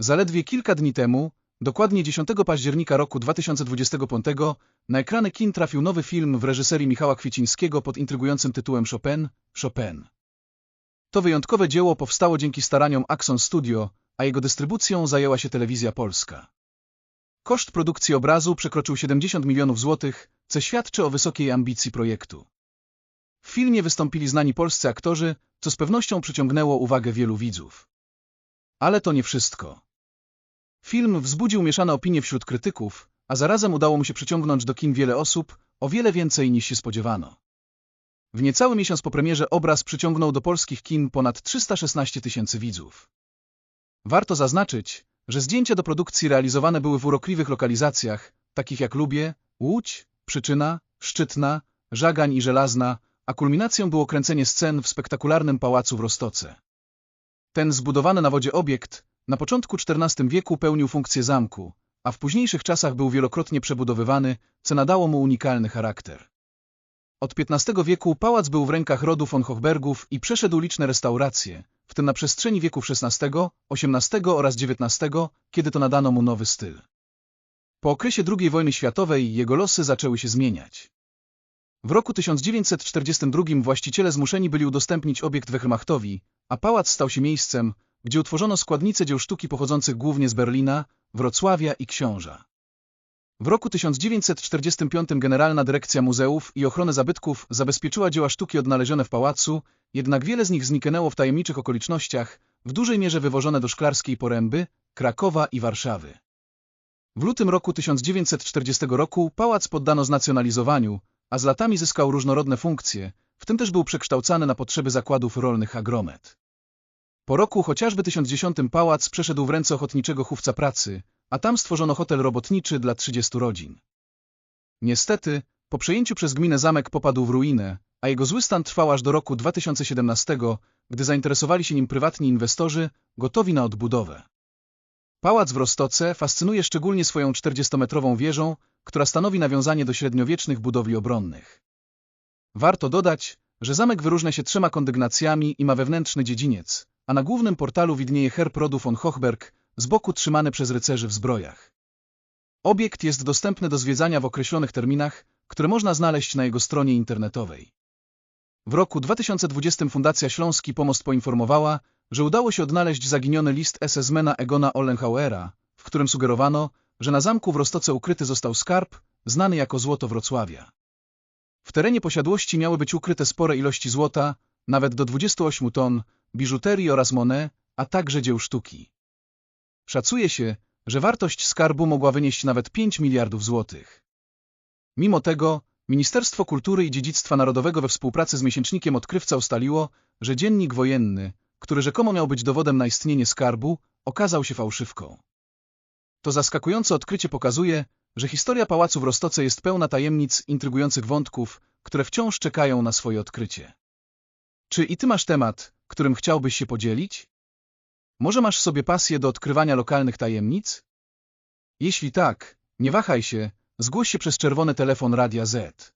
Zaledwie kilka dni temu, dokładnie 10 października roku 2025, na ekrany kin trafił nowy film w reżyserii Michała Kwiecińskiego pod intrygującym tytułem Chopin, Chopin. To wyjątkowe dzieło powstało dzięki staraniom Axon Studio, a jego dystrybucją zajęła się telewizja polska. Koszt produkcji obrazu przekroczył 70 milionów złotych, co świadczy o wysokiej ambicji projektu. W filmie wystąpili znani polscy aktorzy, co z pewnością przyciągnęło uwagę wielu widzów. Ale to nie wszystko. Film wzbudził mieszane opinie wśród krytyków, a zarazem udało mu się przyciągnąć do kin wiele osób, o wiele więcej niż się spodziewano. W niecały miesiąc po premierze obraz przyciągnął do polskich kin ponad 316 tysięcy widzów. Warto zaznaczyć, że zdjęcia do produkcji realizowane były w urokliwych lokalizacjach, takich jak Lubie, Łódź, Przyczyna, Szczytna, Żagań i Żelazna, a kulminacją było kręcenie scen w spektakularnym pałacu w Rostoce. Ten zbudowany na wodzie obiekt na początku XIV wieku pełnił funkcję zamku, a w późniejszych czasach był wielokrotnie przebudowywany, co nadało mu unikalny charakter. Od XV wieku pałac był w rękach rodu von Hochbergów i przeszedł liczne restauracje, w tym na przestrzeni wieków XVI, XVIII oraz XIX, kiedy to nadano mu nowy styl. Po okresie II wojny światowej jego losy zaczęły się zmieniać. W roku 1942 właściciele zmuszeni byli udostępnić obiekt Wehrmachtowi, a pałac stał się miejscem, gdzie utworzono składnice dzieł sztuki pochodzących głównie z Berlina, Wrocławia i Książa. W roku 1945 Generalna Dyrekcja Muzeów i Ochrony Zabytków zabezpieczyła dzieła sztuki odnalezione w pałacu, jednak wiele z nich zniknęło w tajemniczych okolicznościach, w dużej mierze wywożone do Szklarskiej Poręby, Krakowa i Warszawy. W lutym roku 1940 roku pałac poddano znacjonalizowaniu, a z latami zyskał różnorodne funkcje, w tym też był przekształcany na potrzeby zakładów rolnych Agromet. Po roku chociażby 1010 pałac przeszedł w ręce ochotniczego chówca pracy, a tam stworzono hotel robotniczy dla 30 rodzin. Niestety, po przejęciu przez gminę zamek popadł w ruinę, a jego zły stan trwał aż do roku 2017, gdy zainteresowali się nim prywatni inwestorzy, gotowi na odbudowę. Pałac w Rostoce fascynuje szczególnie swoją 40-metrową wieżą, która stanowi nawiązanie do średniowiecznych budowli obronnych. Warto dodać, że zamek wyróżnia się trzema kondygnacjami i ma wewnętrzny dziedziniec, a na głównym portalu widnieje herb rodu von Hochberg, z boku trzymany przez rycerzy w zbrojach. Obiekt jest dostępny do zwiedzania w określonych terminach, które można znaleźć na jego stronie internetowej. W roku 2020 Fundacja Śląski Pomost poinformowała, że udało się odnaleźć zaginiony list SS-mena Egona Ollenhauera, w którym sugerowano, że na zamku w Rostoce ukryty został skarb, znany jako złoto Wrocławia. W terenie posiadłości miały być ukryte spore ilości złota, nawet do 28 ton, biżuterii oraz monet, a także dzieł sztuki. Szacuje się, że wartość skarbu mogła wynieść nawet 5 miliardów złotych. Mimo tego, Ministerstwo Kultury i Dziedzictwa Narodowego we współpracy z miesięcznikiem Odkrywca ustaliło, że dziennik wojenny, który rzekomo miał być dowodem na istnienie skarbu, okazał się fałszywką. To zaskakujące odkrycie pokazuje, że historia pałacu w Rostoce jest pełna tajemnic, intrygujących wątków, które wciąż czekają na swoje odkrycie. Czy i ty masz temat, którym chciałbyś się podzielić? Może masz sobie pasję do odkrywania lokalnych tajemnic? Jeśli tak, nie wahaj się, zgłoś się przez czerwony telefon Radia Z.